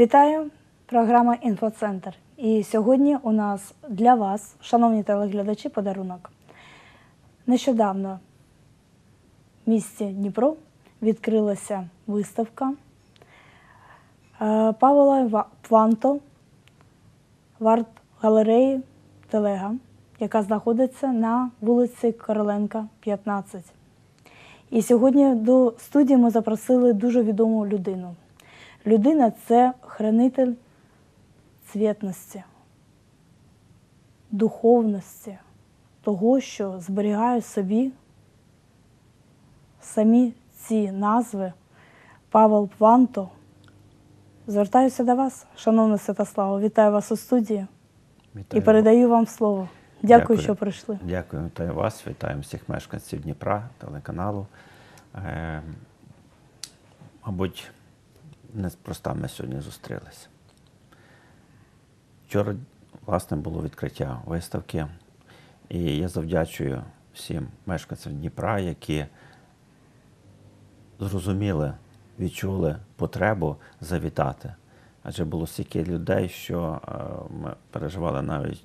Вітаю! Програма Інфоцентр. І сьогодні у нас для вас, шановні телеглядачі, подарунок. Нещодавно в місті Дніпро відкрилася виставка е, Павла Ва- Пванто в арт-галереї Телега, яка знаходиться на вулиці Короленка, 15. І сьогодні до студії ми запросили дуже відому людину. Людина це хранитель цвітності, духовності, того, що зберігає собі самі ці назви Павел Пванто. Звертаюся до вас, шановний Святославо, вітаю вас у студії і передаю вам слово. Дякую, Дякую. що прийшли. Дякую, вітаю вас, вітаємо всіх мешканців Дніпра, телеканалу. Е, мабуть, неспроста ми сьогодні зустрілися. Вчора, власне, було відкриття виставки, і я завдячую всім мешканцям Дніпра, які зрозуміли, відчули потребу завітати. Адже було стільки людей, що е, ми переживали навіть,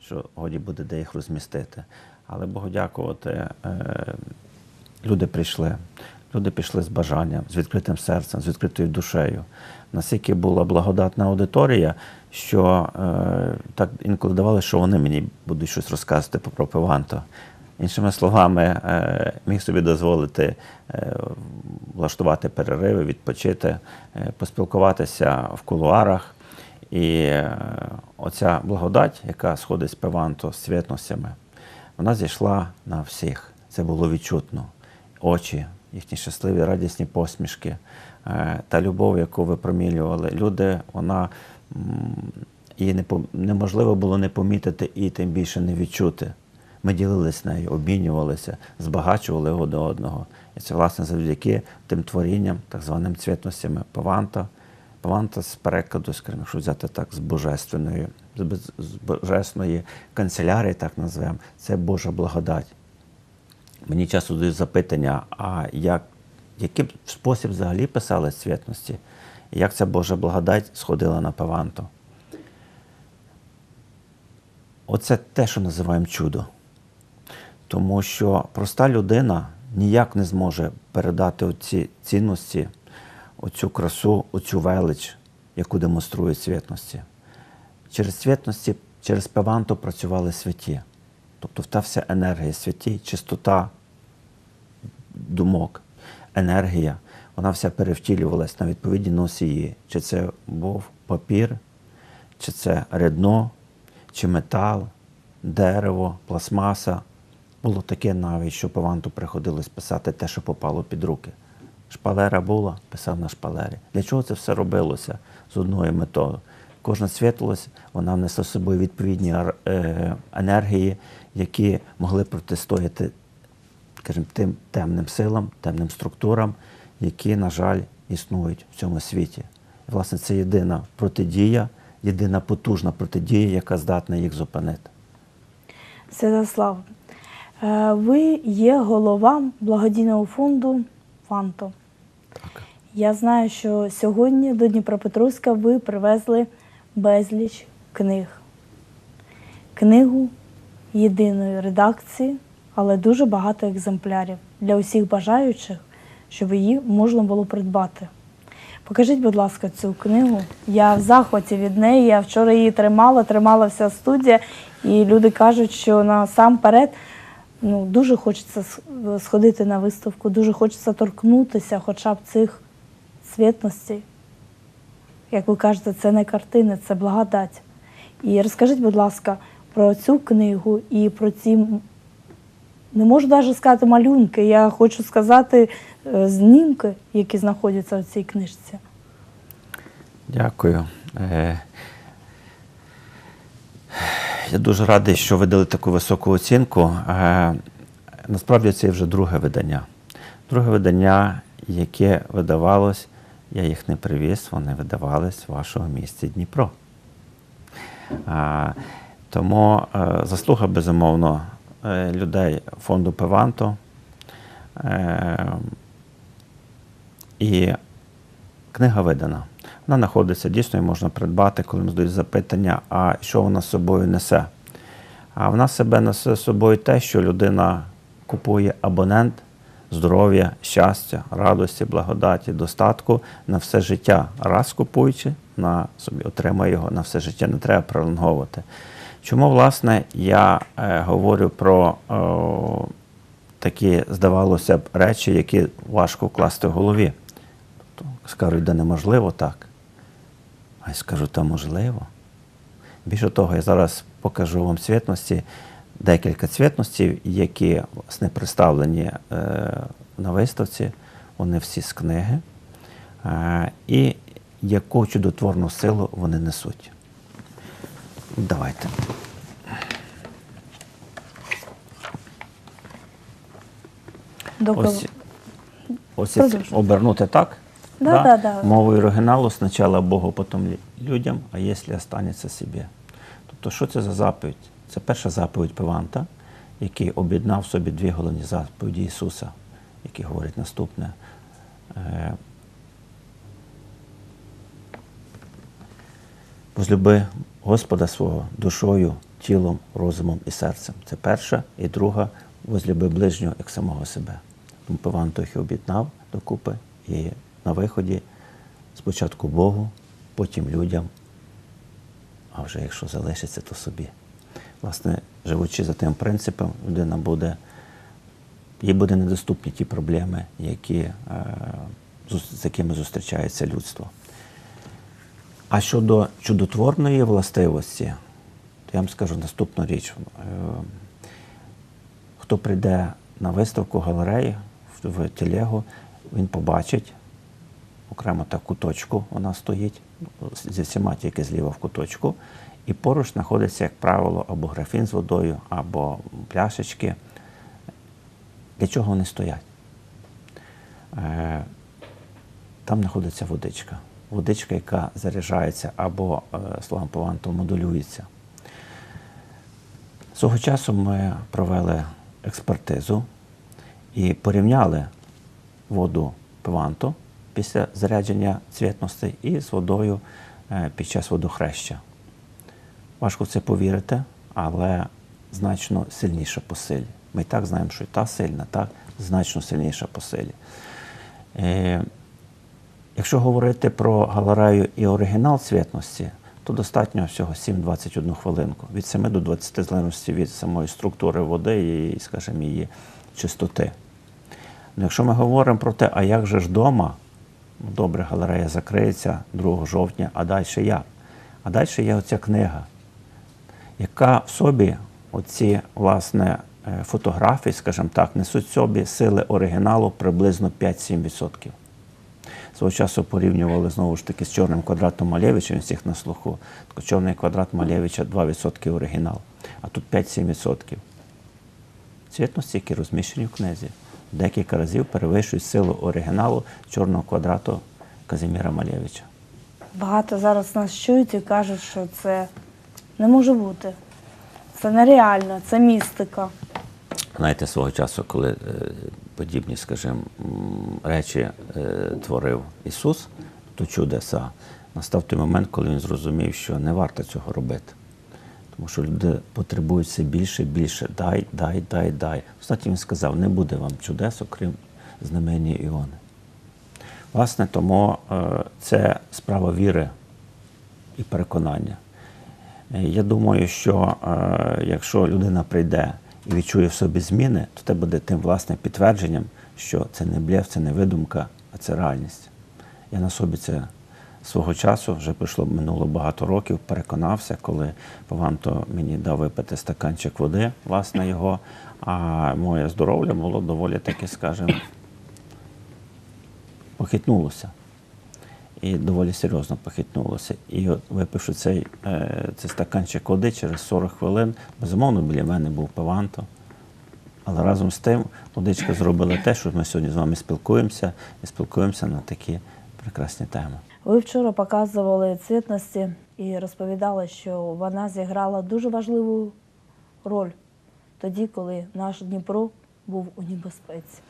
що годі буде де їх розмістити. Але Богу дякувати, е, люди прийшли. Люди пішли з бажанням, з відкритим серцем, з відкритою душею. Наскільки була благодатна аудиторія, що е, так інколи давали, що вони мені будуть щось розказувати про Пиванто. Іншими словами, е, міг собі дозволити е, влаштувати перериви, відпочити, е, поспілкуватися в кулуарах. І е, оця благодать, яка сходить з Пиванто з цвітностями, вона зійшла на всіх. Це було відчутно. Очі, їхні щасливі, радісні посмішки, е, та любов, яку випромінювали люди, вона її неможливо було не помітити і тим більше не відчути. Ми ділились нею, обмінювалися, збагачували один одного. І це, власне, завдяки тим творінням, так званим цвітностями Паванта. Паванта з перекладу, скажімо, якщо взяти так, з божественної, з божественної канцелярії, так назвемо, це Божа благодать. Мені часто дають запитання, а як, який б спосіб взагалі писали цвітності? І як ця Божа благодать сходила на Паванто? Оце те, що називаємо чудо. Тому що проста людина ніяк не зможе передати оці цінності, оцю красу, оцю велич, яку демонструють цвітності. Через цвітності, через певанто працювали святі. Тобто та вся енергія святі, чистота думок, енергія, вона вся перевтілювалась на відповідні носії. Чи це був папір, чи це рідно, чи метал, дерево, пластмаса. Було таке навіть, що Паванту приходилось писати те, що попало під руки. Шпалера була, писав на шпалері. Для чого це все робилося з одною метою? Кожна світлость, вона несла з собою відповідні е, енергії, які могли протистояти скажімо, тим темним силам, темним структурам, які, на жаль, існують в цьому світі. І, власне, це єдина протидія, єдина потужна протидія, яка здатна їх зупинити. Святослав, е, ви є голова благодійного фонду Фанто. Так. Я знаю, що сьогодні до Дніпропетровська ви привезли безліч книг. Книгу єдиної редакції, але дуже багато екземплярів для усіх бажаючих, щоб її можна було придбати. Покажіть, будь ласка, цю книгу. Я в захваті від неї. Я вчора її тримала, тримала вся студія, і люди кажуть, що насамперед ну, дуже хочеться сходити на виставку, дуже хочеться торкнутися хоча б цих цвітностей. Як ви кажете, це не картини, це благодать. І розкажіть, будь ласка, про цю книгу і про ці, не можу навіть сказати малюнки, я хочу сказати е, знімки, які знаходяться в цій книжці. Дякую. Е, Я дуже радий, що ви дали таку високу оцінку. Е, Насправді це вже друге видання. Друге видання, яке видавалось, я їх не привіз, вони видавались в вашому місті Дніпро. А, Тому е, заслуга, безумовно, е, людей фонду Певанто. Е, І книга видана. Вона знаходиться, дійсно її можна придбати, коли ми задають запитання, а що вона з собою несе. А вона себе несе з собою те, що людина купує абонент здоров'я, щастя, радості, благодаті, достатку на все життя. Раз купуючи, на собі отримає його на все життя, не треба пролонговувати. Чому, власне, я е, говорю про о, такі, здавалося б, речі, які важко вкласти в голові? Скажуть, да неможливо так. А я скажу, та можливо. Більше того, я зараз покажу вам цвітності, декілька цвітностей, які власне представлені е, на виставці. Вони всі з книги. Е, і яку чудотворну силу вони несуть. Давайте. Ось, ось обернути так. Да, да, да. Мовою оригіналу спочатку Богу, потім людям, а якщо останеться собі. Тобто, що це за заповідь? Це перша заповідь Пиванта, який об'єднав собі дві головні заповіді Ісуса, які говорять наступне. Е, Возлюби Господа свого душою, тілом, розумом і серцем. Це перша. І друга возлюби ближнього як самого себе. Тому Пиванто їх об'єднав докупи і на виході спочатку Богу, потім людям, а вже якщо залишиться, то собі. Власне, живучи за тим принципом, людина буде, їй буде недоступні ті проблеми, які, е, з якими зустрічається людство. А щодо чудотворної властивості, то я вам скажу наступну річ. Е, Хто прийде на виставку галереї в, телегу, він побачить окремо та куточку, вона стоїть зі всіма тільки зліва в куточку. І поруч знаходиться, як правило, або графін з водою, або пляшечки. Для чого вони стоять? Е, там знаходиться водичка. Водичка, яка заряджається або е, словом Паванту модулюється. Свого часу ми провели експертизу і порівняли воду Пиванту після зарядження цвітностей із водою е, під час водохреща. Важко в це повірити, але значно сильніша по силі. Ми і так знаємо, що і та сильна, так значно сильніша по силі. Е, Якщо говорити про галерею і оригінал цвітності, то достатньо всього 7-21 хвилинку. Від 7 до 20 в залежності від самої структури води і, скажімо, її чистоти. Ну, якщо ми говоримо про те, а як же ж вдома, ну, добре, галерея закриється 2 жовтня, а далі як? А далі є оця книга, яка в собі оці власне е, фотографії, скажімо так, несуть в собі сили оригіналу приблизно 5-7%. Свого часу порівнювали знову ж таки з чорним квадратом Малєвича, він всіх на слуху. Так, чорний квадрат Малєвича 2% оригінал, а тут 5-7%. Цвітності, які розміщені в книзі, декілька разів перевищують силу оригіналу чорного квадрату Казіміра Малєвича. Багато зараз нас чують і кажуть, що це не може бути. Це нереально, це містика. Знаєте, свого часу, коли е, подібні, скажімо, речі е, творив Ісус, то чудеса, настав той момент, коли він зрозумів, що не варто цього робити. Тому що люди потребують все більше більше. Дай, дай, дай, дай. Останній він сказав, не буде вам чудес, окрім знамення Іони. Власне, тому е, це справа віри і переконання. Е, Я думаю, що е, якщо людина прийде і відчує в собі зміни, то це буде тим власним підтвердженням, що це не блєв, це не видумка, а це реальність. Я на собі це свого часу, вже пройшло минуло багато років, переконався, коли Паванто мені дав випити стаканчик води, власне, його, а моє здоров'я було доволі таки, скажімо, похитнулося. І доволі серйозно похитнулося. І от випивши цей, е, цей стаканчик води через 40 хвилин, безумовно, біля мене був Паванто. Але разом з тим водичка зробила те, що ми сьогодні з вами спілкуємося і спілкуємося на такі прекрасні теми. Ви вчора показували цвітності і розповідали, що вона зіграла дуже важливу роль тоді, коли наш Дніпро був у небезпеці.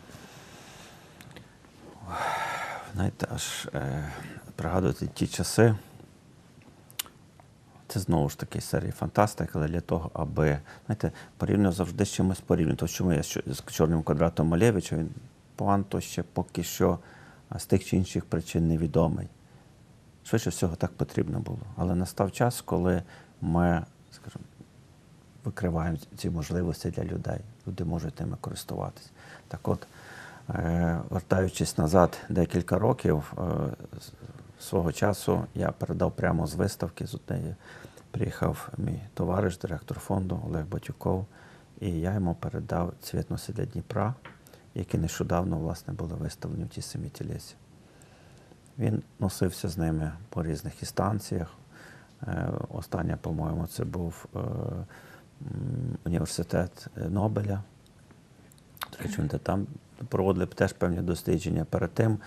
Знаєте, аж е, пригадувати ті часи. Це знову ж таки серії фантастика, але для того, аби знаєте, порівняно завжди з чимось порівняно. То чому я з чорним квадратом Малєвича, він план то ще поки що з тих чи інших причин невідомий. Швидше всього так потрібно було. Але настав час, коли ми, скажімо, викриваємо ці можливості для людей. Люди можуть ними користуватися. Так от, е, вертаючись назад декілька років, е, свого часу я передав прямо з виставки з однієї. Приїхав мій товариш, директор фонду Олег Батюков, і я йому передав цвітноси для Дніпра, які нещодавно власне були виставлені в тій самій тілесі. Він носився з ними по різних інстанціях. Е, Остання, по-моєму, це був е, університет Нобеля. До речі, там проводили теж певні дослідження. Перед тим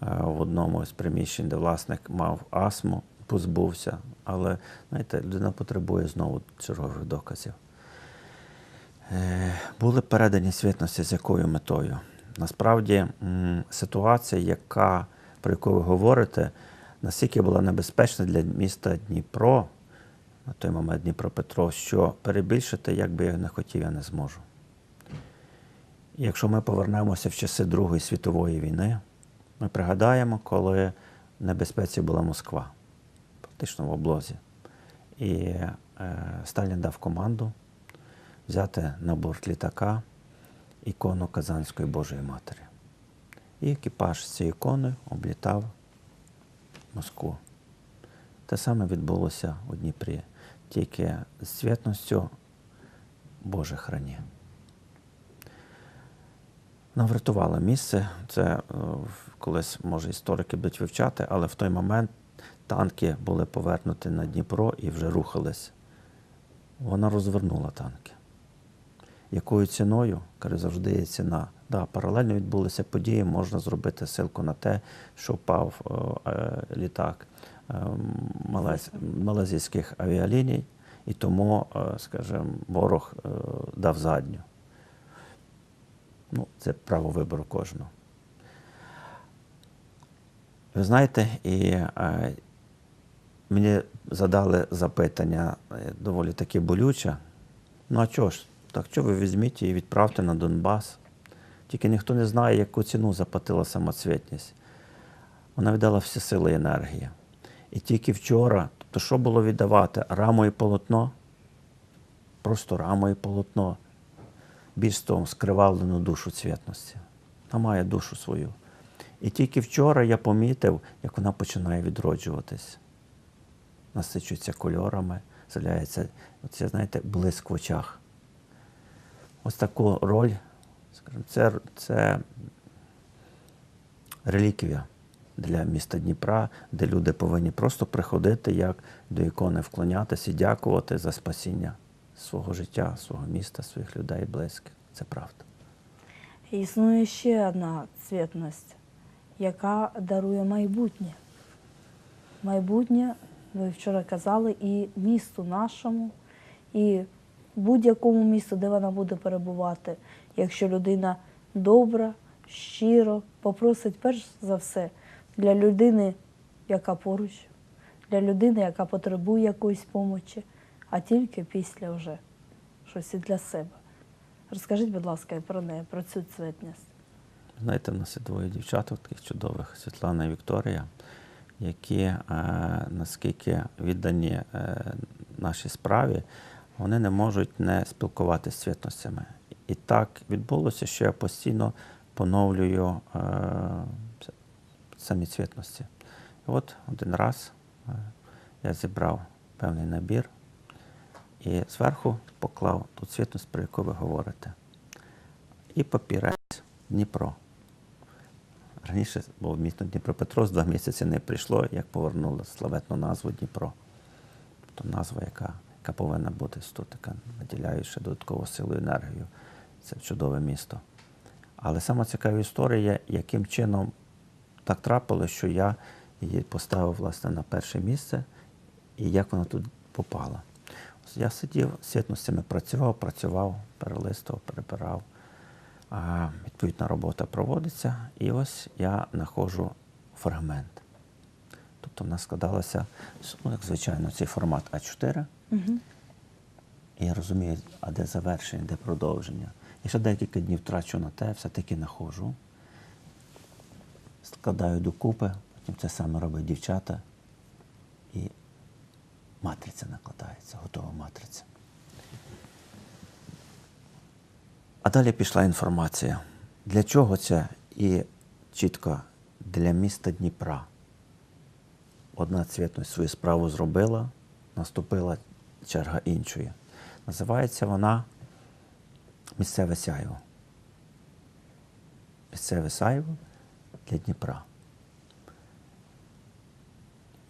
в одному з приміщень, де власник мав астму, позбувся. Але знаєте, людина потребує знову чергових доказів. Е, Були передані світності з якою метою? Насправді ситуація, яка, про яку ви говорите, настільки була небезпечна для міста Дніпро, на той момент Дніпропетров, що перебільшити, як би я не хотів, я не зможу. Якщо ми повернемося в часи Другої світової війни, ми пригадаємо, коли в небезпеці була Москва, практично в облозі. І е, Сталін дав команду взяти на борт літака ікону Казанської Божої Матері. І екіпаж з цією іконою облітав Москву. Те саме відбулося у Дніпрі, тільки з цвітністю Божих храні. Нам врятувало місце. Це е, колись, може, історики будуть вивчати, але в той момент танки були повернуті на Дніпро і вже рухались. Вона розвернула танки. Якою ціною? Кажу, завжди є ціна. Да, паралельно відбулися події, можна зробити ссылку на те, що впав е, е, літак е, малез, малазійських авіаліній, і тому, е, скажімо, ворог е, дав задню. Ну, це право вибору кожного. Ви знаєте, і е, мені задали запитання е, доволі таки болюче. Ну а чого ж? Так що ви візьміть і відправте на Донбас? Тільки ніхто не знає, яку ціну заплатила самоцвітність. Вона віддала всі сили і енергії. І тільки вчора, тобто що було віддавати? Раму і полотно? Просто раму і полотно. Більш того, скривавлену душу цвітності. Вона має душу свою. І тільки вчора я помітив, як вона починає відроджуватись. Насичується кольорами, з'являється, оце, знаєте, блиск в очах. Ось таку роль, скажімо, це, це реліквія для міста Дніпра, де люди повинні просто приходити, як до ікони вклонятися і дякувати за спасіння свого життя, свого міста, своїх людей близьких. Це правда. Існує ще одна цвітність, яка дарує майбутнє. Майбутнє, ви вчора казали, і місту нашому, і будь-якому місту, де вона буде перебувати. Якщо людина добра, щиро попросить перш за все для людини, яка поруч, для людини, яка потребує якоїсь помочі, а тільки після вже щось і для себе. Розкажіть, будь ласка, про неї, про цю цвітність. Знаєте, в нас є двоє дівчаток таких чудових, Світлана і Вікторія, які е, наскільки віддані е, нашій справі, вони не можуть не спілкуватися з цвітностями. І так відбулося, що я постійно поновлюю е, самі цвітності. І от один раз е, я зібрав певний набір і зверху поклав ту цвітність, про яку ви говорите. І папірець Дніпро. Раніше був місто Дніпропетровськ, два місяці не прийшло, як повернули славетну назву Дніпро. Тобто назва, яка, яка повинна бути тут, яка наділяє ще додаткову силу енергію. Це чудове місто. Але саме цікава історія, яким чином так трапилось, що я її поставив власне на перше місце, і як вона тут попала. Я сидів з сітностями, працював, працював, перелистував, перебирав. А, Відповідна робота проводиться, і ось я знаходжу фрагмент. Тобто в нас складалося, ну, як звичайно, цей формат А4. Угу. І я розумію, а де завершення, де продовження. І ще декілька днів трачу на те, все-таки знаходжу, складаю докупи, потім це саме роблять дівчата, матриця накладається, готова матриця. А далі пішла інформація. Для чого це? І чітко для міста Дніпра. Одна цвітність свою справу зробила, наступила черга іншої. Називається вона Місцеве сяйво. Місцеве сяйво для Дніпра.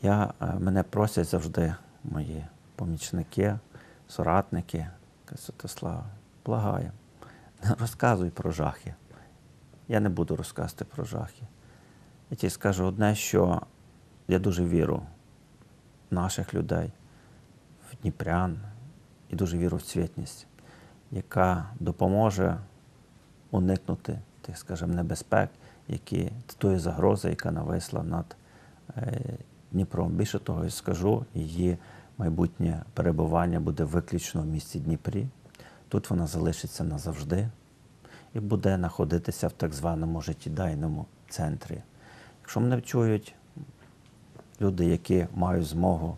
Я, е, мене просять завжди мої помічники, соратники, кажуть, Святослав, благаю, не розказуй про жахи. Я не буду розказувати про жахи. Я тільки скажу одне, що я дуже вірю в наших людей, в Дніпрян, і дуже вірю в цвітність, яка допоможе уникнути тих, скажімо, небезпек, які тої загрози, яка нависла над е, Дніпром. Більше того, я скажу, її майбутнє перебування буде виключно в місті Дніпрі. Тут вона залишиться назавжди і буде знаходитися в так званому життєдайному центрі. Якщо мене чують люди, які мають змогу,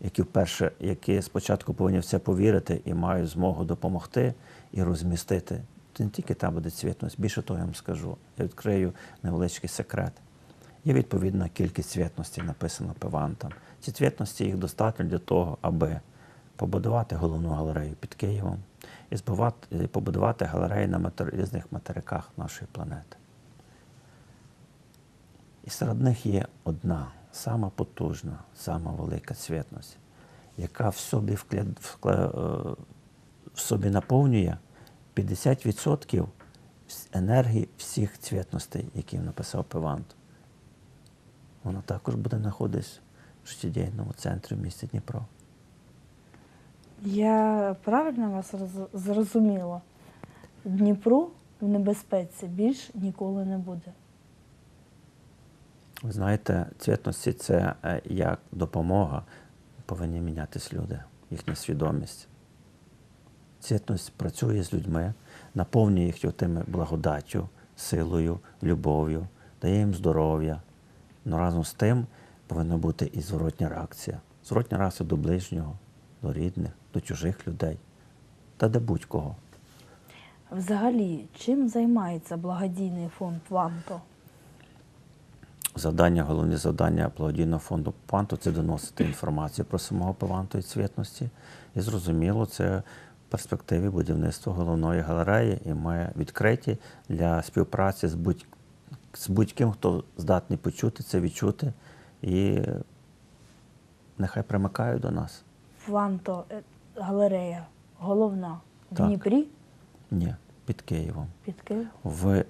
які вперше, які спочатку повинні в це повірити і мають змогу допомогти і розмістити, то не тільки там буде цвітність. Більше того, я вам скажу, я відкрию невеличкий секрет. Є відповідна кількість цвітності, написано пивантом. Ці цвітності їх достатньо для того, аби побудувати головну галерею під Києвом і побудувати галереї на різних материках нашої планети. І серед них є одна, сама потужна, сама велика цвітність, яка в собі, вкля... е, в собі наповнює 50% енергії всіх цвітностей, які написав Пивант. Вона також буде знаходитись в життєдійному центрі в місті Дніпро. Я правильно вас зрозуміла? Дніпру в небезпеці більш ніколи не буде. Ви знаєте, цвітності це е, як допомога, повинні мінятись люди, їхня свідомість. Цвітність працює з людьми, наповнює їх тими благодаттю, силою, любов'ю, дає їм здоров'я. Но разом з тим повинна бути і зворотня реакція. Зворотня реакція до ближнього, до рідних, до чужих людей та до будь-кого. Взагалі, чим займається благодійний фонд Ванто? Завдання, головне завдання благодійного фонду Панту це доносити інформацію про самого Паванту і цвітності. І зрозуміло, це в перспективі будівництва головної галереї, і ми відкриті для співпраці з будь з будь-ким, хто здатний почути це, відчути, і нехай примикають до нас. Ванто е, галерея головна в Так. Дніпрі Ні, під Києвом. під Києвом. В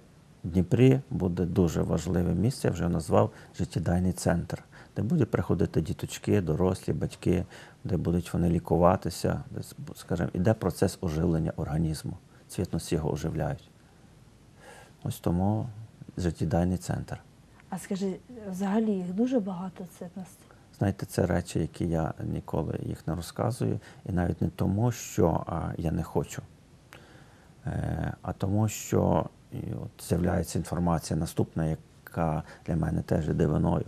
Дніпрі буде дуже важливе місце, я вже назвав життєдайний центр, де будуть приходити діточки, дорослі, батьки, де будуть вони лікуватися, де, скажімо, іде процес оживлення організму. Цвітності його оживляють. Ось тому життєдайний центр. А скажи, взагалі їх дуже багато цінностей? Знаєте, це речі, які я ніколи їх не розказую, і навіть не тому, що я не хочу, е, а тому, що от з'являється інформація наступна, яка для мене теж є дивиною,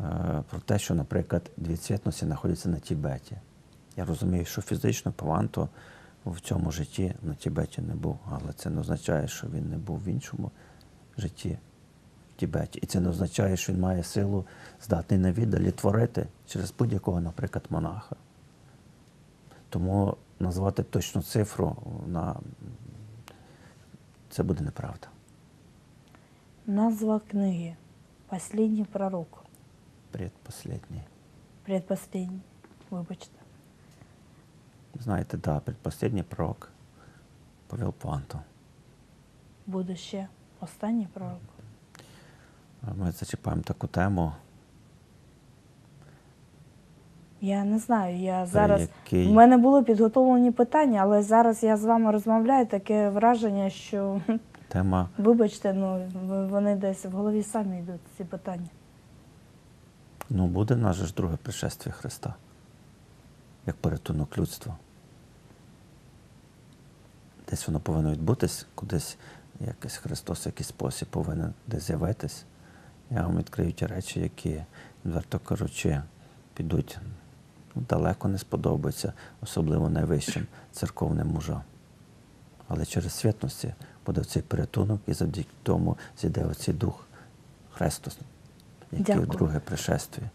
е, про те, що, наприклад, дві цвітності знаходяться на Тібеті. Я розумію, що фізично Паванто в цьому житті на Тібеті не був, але це не означає, що він не був в іншому житті в Тібеті. І це не означає, що він має силу здатний на віддалі творити через будь-якого, наприклад, монаха. Тому назвати точну цифру на це буде неправда. Назва книги Последній пророк. Предпоследній. Предпоследній. Вибачте. Знаєте, да, предпоследній пророк Павел Пуанто. Буде ще останній пророк. Ми зачіпаємо таку тему, Я не знаю. Я зараз який- в мене були підготовлені питання, але зараз я з вами розмовляю. Таке враження, що тема вибачте, ну вони десь в голові самі йдуть ці питання. Ну, буде же ж друге пришествие Христа, як порятунок людства. Десь воно повинно відбутись, кудись якийсь Христос, якийсь спосіб повинен десь з'явитись. Я вам відкрию ті речі, які, відверто кажучи, підуть ну, далеко не сподобаються, особливо найвищим церковним мужам. Але через святності буде цей порятунок, і завдяки тому зійде оцей дух Христос, який в Дякую. друге пришествие.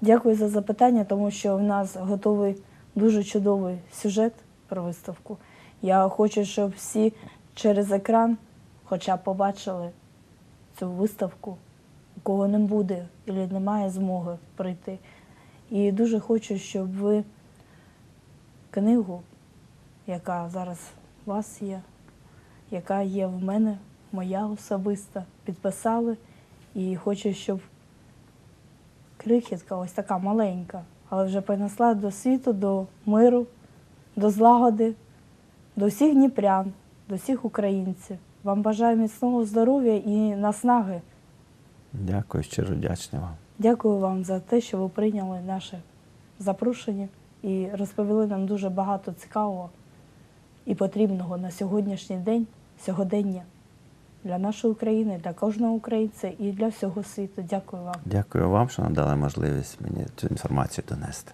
Дякую за запитання, тому що в нас готовий дуже чудовий сюжет про виставку. Я хочу, щоб всі через екран хоча побачили цю виставку, у кого не буде і немає змоги прийти. І дуже хочу, щоб ви книгу, яка зараз у вас є, яка є в мене, моя особиста, підписали. І хочу, щоб крихітка, ось така маленька, але вже принесла до світу, до миру, до злагоди, до всіх дніпрян, до всіх українців. Вам бажаю міцного здоров'я і наснаги. Дякую, щиро вдячний вам. Дякую вам за те, що ви прийняли наше запрошення і розповіли нам дуже багато цікавого і потрібного на сьогоднішній день, сьогодення для нашої України, для кожного українця і для всього світу. Дякую вам. Дякую вам, що надали можливість мені цю інформацію донести.